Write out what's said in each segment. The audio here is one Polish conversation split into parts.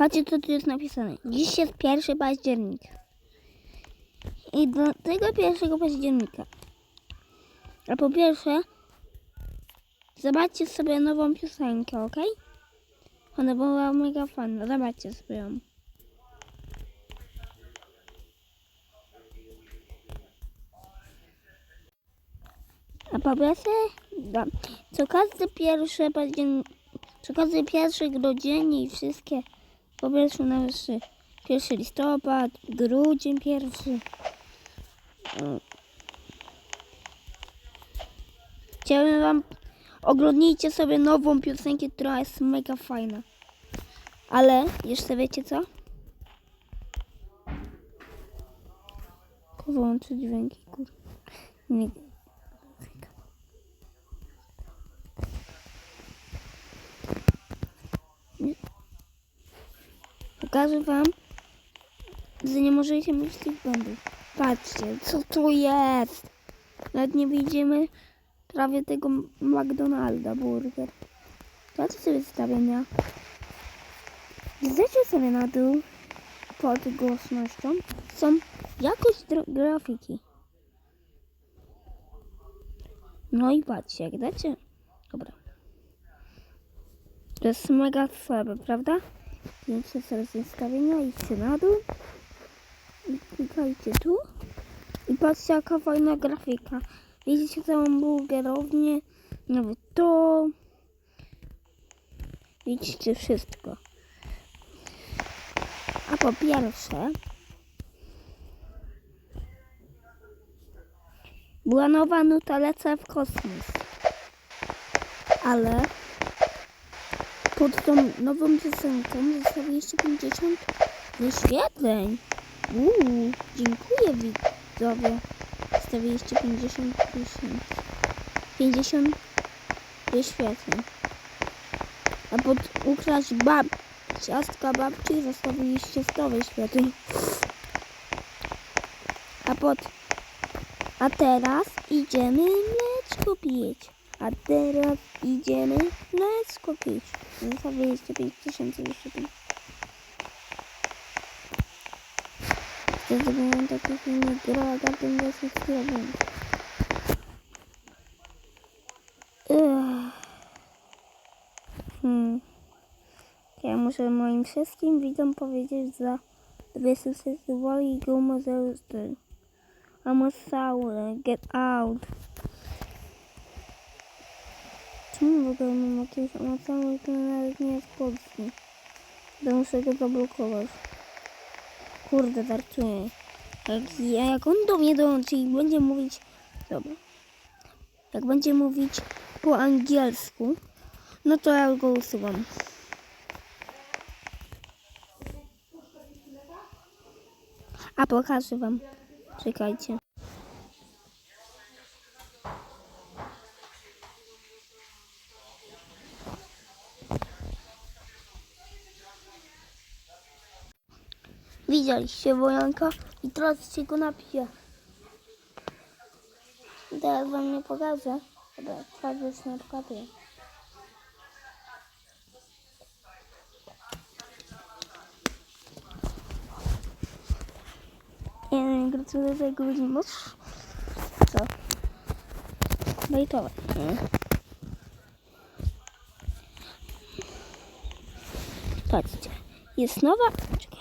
Patrzcie, co tu jest napisane. Dziś jest pierwszy październik. I do tego pierwszego października. A po pierwsze, zobaczcie sobie nową piosenkę, ok? Ona była mega fajna. Zobaczcie sobie ją. A po pierwsze, da- co każdy pierwszy październik, co każdy pierwszy grudzień i wszystkie po pierwsze na pierwszy, pierwszy listopad, grudzień pierwszy. Mm. Chciałem wam oglądnijcie sobie nową piosenkę, która jest mega fajna. Ale jeszcze wiecie co? Wyłączę dźwięki, kur... Nie. Pokażę wam, że nie możecie mieć tych błędów. Patrzcie, co tu jest. Nawet nie widzimy prawie tego McDonalda burger. Patrzcie sobie ustawienia. Zdajcie sobie na dół pod głośnością. Są jakość grafiki. No i patrzcie, jak dacie. Dobra. To jest mega słabe, prawda? Więc sobie z ustawienia, idźcie na dół. I klikajcie tu. I patrzcie jaka fajna grafika. Widzicie całą burgerownię. Nawet to. Widzicie wszystko. A po pierwsze była nowa nuta Lecę w kosmos. Ale pod tą nową piosenką zostało jeszcze 50 wyświetleń. Uuu, dziękuję widzowie. Zostawiliście 50 tysięcy. 50 wyświetleń. A pod ukraść bab ciastka babci zostawiliście 100 wyświetleń. A pod a teraz idziemy mleczko pić. A teraz idziemy mleczko pić. Zostawiliście 5000 wyświetleń. Ja zrobiłem taki filmik, gra Garden vs. Skillabong. Hmm. Ja muszę moim wszystkim widzom powiedzieć za dwie sukcesy Wally i Guma Zeuster. I'm a sour, get out. W ogóle mam jakiegoś amatora, który nawet nie jest polski? To muszę go zablokować. Kurde, dartuję. Jak, jak on do mnie dołączy i będzie mówić... Dobra. Jak będzie mówić po angielsku, no to ja go usuwam. A pokażę wam. Czekajcie. Widzieliście wojanka i teraz się go napiję. Teraz wam nie pokażę. Dobra, na pokazuję. Nie gratuluję tego godziny. Co? Bejtowe. Nie? Patrzcie. Jest nowa. Czekaj.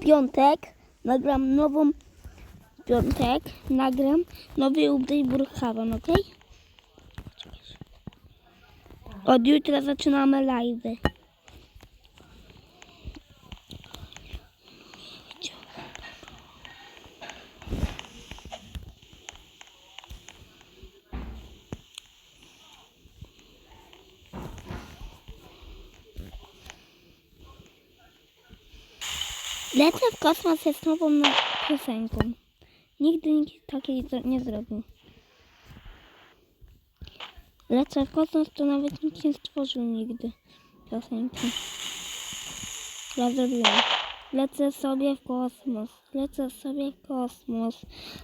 Piątek. Nagram nową. Piątek. Nagram nowy update Burhawan, ok? Od jutra zaczynamy live. Lecę w kosmos jest nową piosenką. Nigdy nikt takiej nie zrobił. Lecę w kosmos to nawet nikt nie stworzył nigdy piosenki. Ja zrobiłem. Lecę sobie w kosmos. Lecę sobie w kosmos.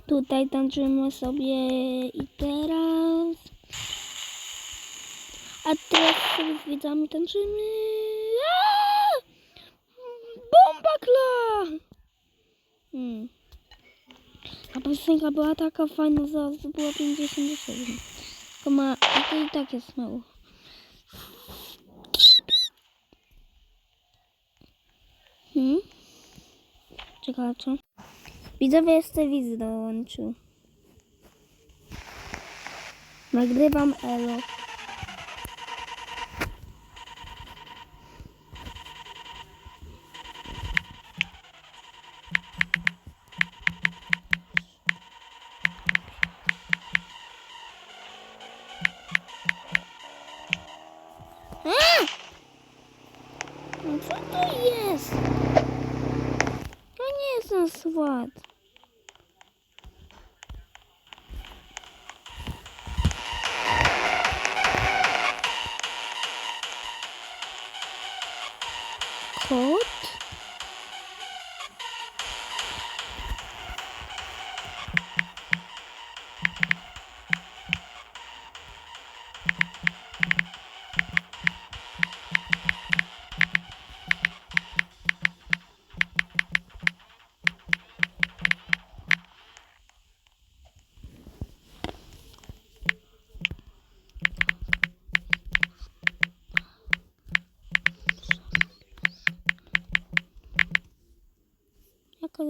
Tutaj tańczymy sobie i teraz. A teraz sobie z widzami tańczymy. Aaa! Bomba kla! Hmm. A piosenka była taka fajna, zaraz to było 57. To ma, to i tak jest mało. Hmm? Czekajcie. Widzowie jeszcze wizy dołączył. Nagrywam Elo. Nie jest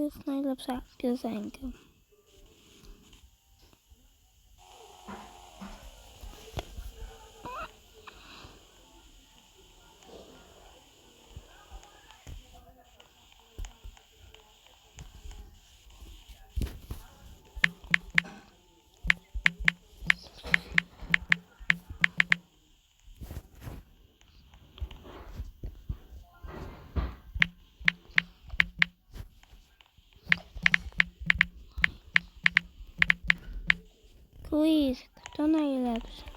Jaka jest najlepsza Luis, kto najlepszy?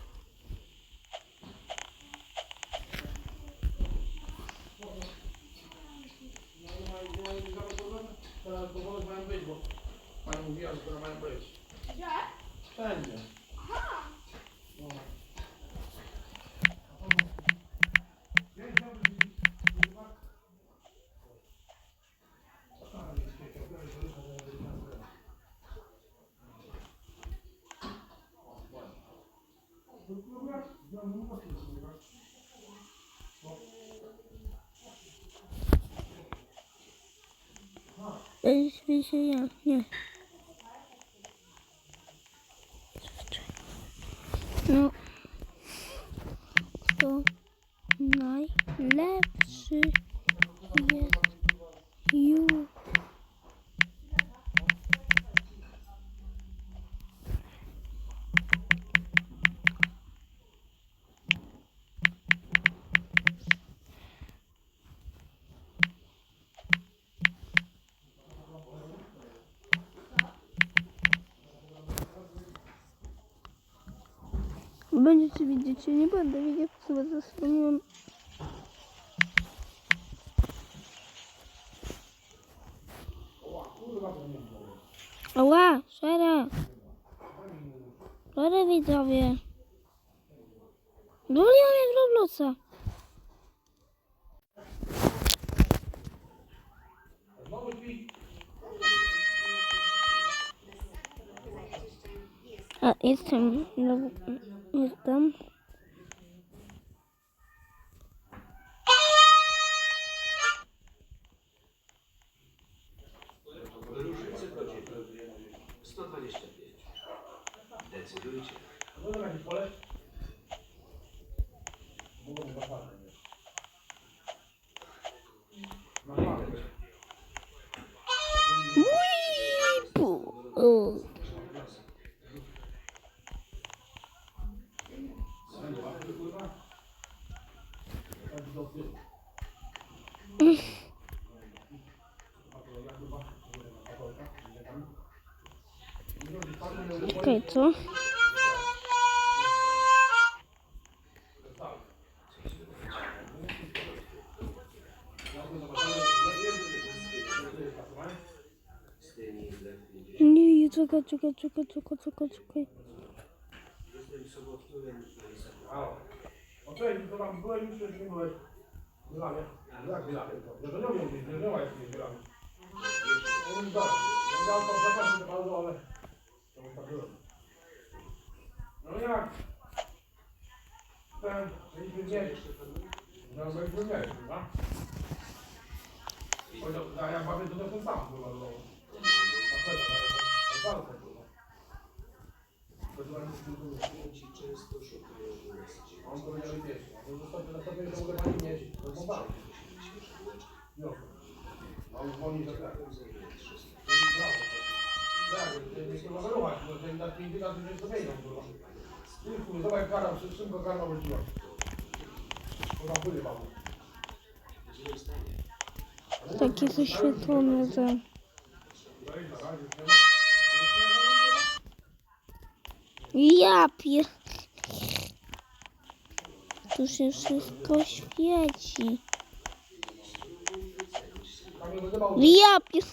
Jeśli się ja, nie. No. Kto najlepszy jest już. Będziecie widzieć, ja nie będę widzieć, co zasłoniłem. Ała, szara. Szara widzowie. Doliłam jak Robloxa. A, jestem. No, jestem. Okej, co? Nie, czekaj, czekaj, czekaj, czekaj, czekaj, czekaj. O to tam byłeś już, czy nie byłeś? Wylanie. Jak wylanie? Ja to nie gdzie nie jak nie. No nie dalej. No ja to przepraszam bardzo, ale... Tak. No jak? Ten, mieliśmy mieć. No byliśmy mieć, tak? Powiedział, a jak bawię, to ten sam domu. Na pewno, ale to bardzo nie spróbuję. Klienci często szukają dzieci. On to miał mieć. No zostawię na sobie, że mogę pani mieć. No bo bułeczki. No. A on dzwoni, że tak. Zajmuje 300. Brawo. Tak, nie kurwa wyruchać, bo na pięć lat już to wejdą, kurwa. Ty kurwa, zobacz jak kara, przy czym go karma wróciła. Kurwa, były babu. W złym stanie. Takie wyświetlone, ma. Ja pier... Tu się wszystko świeci. Ja pier...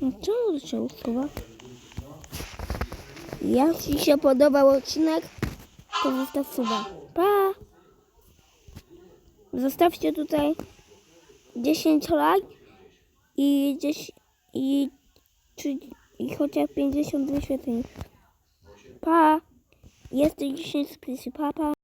No czemu to się usuwa? Jak Ci się podobał odcinek, to zostaw suba. Pa! Zostawcie tutaj 10 like i, 10, i, czy, i chociaż 50 wyświetleń. Pa! Jest 10 subskrypcji. Pa, pa!